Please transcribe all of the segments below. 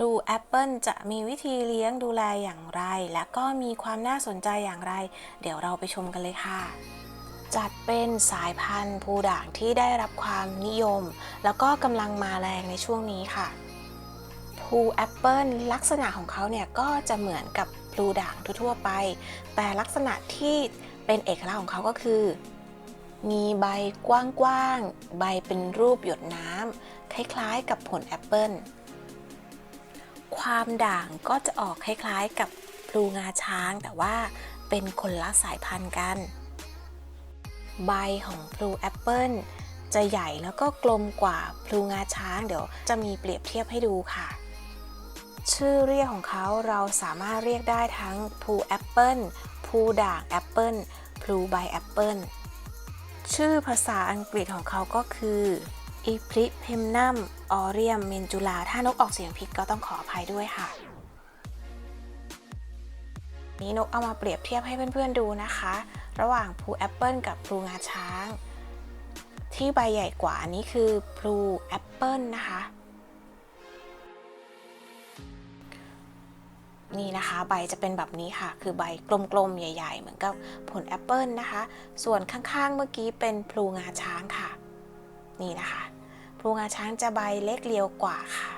ลูแอปเปิลจะมีวิธีเลี้ยงดูแลอย่างไร และก็มีความน่าสนใจอย่างไร เดี๋ยวเราไปชมกันเลยค่ะจัดเป็นสายพันธุ์ภูด่างที่ได้รับความนิยม แล้วก็กำลังมาแรงในช่วงนี้ค่ะภูแอปเปิลลักษณะของเขาเนี่ยก็จะเหมือนกับพลูด่างทั่วไป แต่ลักษณะที่เป็นเอกลักษณ์ของเขาก็คือ มีใบกว้างๆ ใบเป็นรูปหยดน้ำคล้ายๆ กับผลแอปเปิล ความด่างก็จะออกคล้ายๆกับพลูงาช้าง แต่ว่าเป็นคนละสายพันธุ์กัน ใบของพลูแอปเปิลจะใหญ่แล้วก็กลมกว่าพลูงาช้างเดี๋ยวจะมีเปรียบเทียบให้ดูค่ะ ชื่อเรียกของเขาเราสามารถเรียกได้ทั้งพลูแอปเปิลพลูด่างแอปเปิลพลูใบแอปเปิลชื่อภาษาอังกฤษของเขาก็คือ อีพริเพมนัมออเรียมเมนจูลา ถ้านกออกเสียงผิดก็ต้องขออภัยด้วยค่ะ นี้นกเอามาเปรียบเทียบให้เพื่อนๆดูนะคะ ระหว่างพลูแอปเปิลกับพลูงาช้าง ที่ใบใหญ่กว่านนี้คือพลูแอปเปิลนะคะ นี่นะคะ ใบจะเป็นแบบนี้ค่ะ คือใบกลมๆ ใหญ่ ๆ เหมือนกับผลแอปเปิลนะคะ ส่วนข้างๆ เมื่อกี้เป็นพลูงาช้างค่ะ นี่นะคะ พลูงาช้างจะใบเล็กเรียวกว่าค่ะ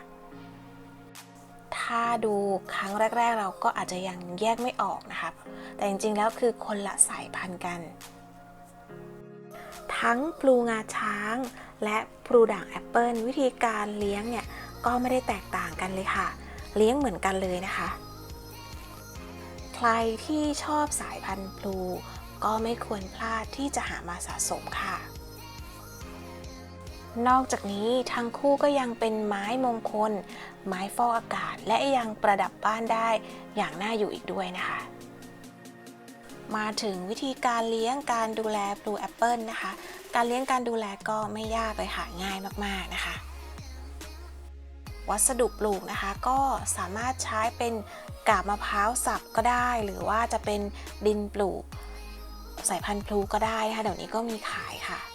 ถ้าดูครั้งแรก ๆ เราก็อาจจะยังแยกไม่ออกนะคะแต่จริงๆ แล้วคือคนละสายพันธุ์กัน ทั้งพลูงาช้างและพลูด่างแอปเปิลวิธีการเลี้ยงเนี่ยก็ไม่ได้แตกต่างกันเลยค่ะ เลี้ยงเหมือนกันเลยนะคะ ใครที่ชอบสายพันธุ์พลูก็ไม่ควรพลาดที่จะหามาสะสมค่ะ นอกจากนี้ทั้งคู่ก็ยังเป็นไม้มงคล ไม้ฟอกอากาศ และยังประดับบ้านได้อย่างน่าอยู่อีกด้วยนะคะ มาถึงวิธีการเลี้ยงการดูแลพลูแอปเปิลนะคะ การเลี้ยงการดูแลก็ไม่ยากเลยค่ะง่ายมากๆนะคะวัสดุปลูกนะคะก็สามารถใช้เป็นกาบมะพร้าวสับก็ได้ หรือว่าจะเป็นดินปลูก สายพันธุ์พลูก็ได้นะคะเดี๋ยวนี้ก็มีขายค่ะ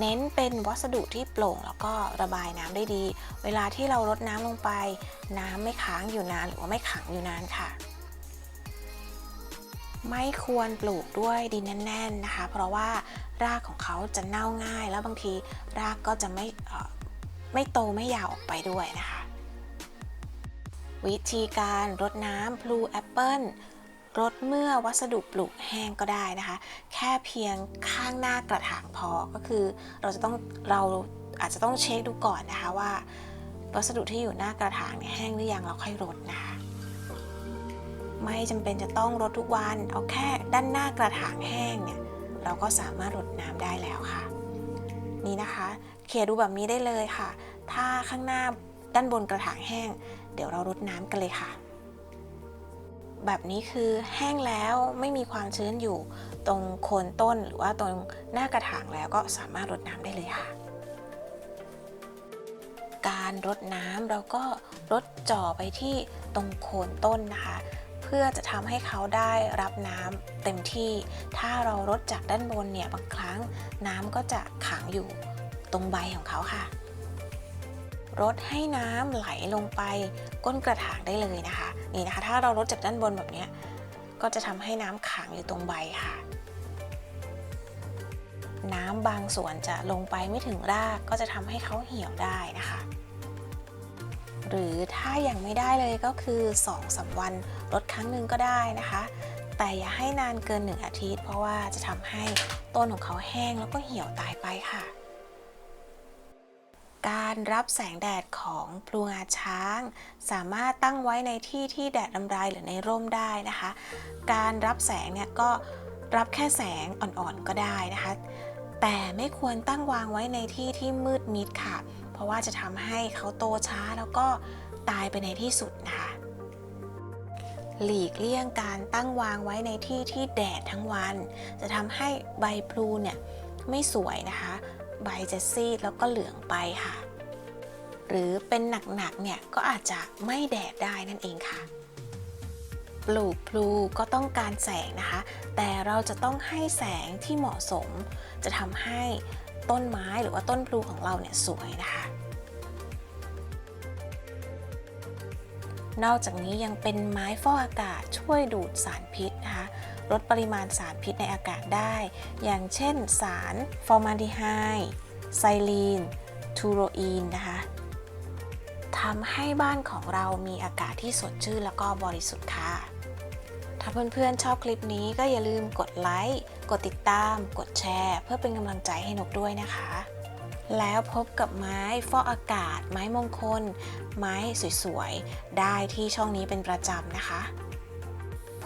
เน้นเป็นวัสดุที่โปร่งแล้วก็ระบายน้ำได้ดี เวลาที่เรารดน้ำลงไป น้ำไม่ค้างอยู่นานหรือว่าไม่ขังอยู่นานค่ะ ไม่ควรปลูกด้วยดินแน่น ๆนะคะ เพราะว่ารากของเขาจะเน่าง่าย แล้วบางทีรากก็จะไม่ไม่โตไม่ยาวออกไปด้วยนะคะ วิธีการรดน้ำพลูแอปเปิล รดเมื่อวัสดุปลูกแห้งก็ได้นะคะ แค่เพียงข้างหน้ากระถางพอก็คือเราจะต้องเราอาจจะต้องเช็คดูก่อนนะคะว่า วัสดุที่อยู่หน้ากระถางเนี่ยแห้งหรือยังเราค่อยรดนะคะไม่จำเป็นจะต้องรดทุกวัน เอาแค่ด้านหน้ากระถางแห้งเนี่ยเราก็สามารถรดน้ำได้แล้วค่ะ นี่นะคะเขียนดูแบบนี้ได้เลยค่ะ ถ้าข้างหน้าด้านบนกระถางแห้ง เดี๋ยวเรารดน้ำกันเลยค่ะ แบบนี้คือแห้งแล้วไม่มีความชื้นอยู่ตรงโคนต้นหรือว่าตรงหน้ากระถางแล้วก็สามารถรดน้ำได้เลยค่ะ การรดน้ำเราก็รดจ่อไปที่ตรงโคนต้นนะคะ เพื่อจะทำให้เขาได้รับน้ำเต็มที่ ถ้าเรารดจากด้านบนเนี่ยบางครั้งน้ำก็จะขังอยู่ตรงใบของเขาค่ะ รดให้น้ำไหลลงไปก้นกระถางได้เลยนะคะ นี่นะคะ ถ้าเรารดจากด้านบนแบบนี้ก็จะทำให้น้ำขังอยู่ตรงใบค่ะ น้ำบางส่วนจะลงไปไม่ถึงรากก็จะทำให้เขาเหี่ยวได้นะคะ หรือถ้ายังไม่ได้เลยก็คือ2อสวันลดครั้งหนึ่งก็ได้นะคะ แต่อย่าให้นานเกิน 1 อาทิตย์ เพราะว่าจะทำให้ต้นของเขาแห้งแล้วก็เหี่ยวตายไปค่ะ การรับแสงแดดของพลูงาช้าง สามารถตั้งไว้ในที่ที่แดดลำไรหรือในร่มได้นะคะ การรับแสงเนี่ยก็รับแค่แสงอ่อนๆก็ได้นะคะ แต่ไม่ควรตั้งวางไว้ในที่ที่มืดมิดค่ะ เพราะว่าจะทำให้เขาโตช้าแล้วก็ตายไปในที่สุดนะคะหลีกเลี่ยงการตั้งวางไว้ในที่ที่แดดทั้งวัน จะทำให้ใบพลูเนี่ยไม่สวยนะคะ ใบจะซีดแล้วก็เหลืองไปค่ะ หรือเป็นหนักๆเนี่ยก็อาจจะไม่แดดได้นั่นเองค่ะ ปลูกพลูก็ต้องการแสงนะคะ แต่เราจะต้องให้แสงที่เหมาะสม จะทำให้ต้นไม้หรือว่าต้นพลูของเราเนี่ยสวยนะคะนอกจากนี้ยังเป็นไม้ฟอกอากาศช่วยดูดสารพิษนะคะ ลดปริมาณสารพิษในอากาศได้ อย่างเช่นสารฟอร์มาลดีไฮด์ไซลีน ทูโรอีนนะคะทำให้บ้านของเรามีอากาศที่สดชื่นแล้วก็บริสุทธิ์ค่ะ ถ้าเพื่อนๆชอบคลิปนี้ก็อย่าลืมกดไลค์ กดติดตาม กดแชร์ เพื่อเป็นกำลังใจให้นกด้วยนะคะ แล้วพบกับไม้ฟอกอากาศ ไม้มงคล ไม้สวยๆ ได้ที่ช่องนี้เป็นประจำนะคะ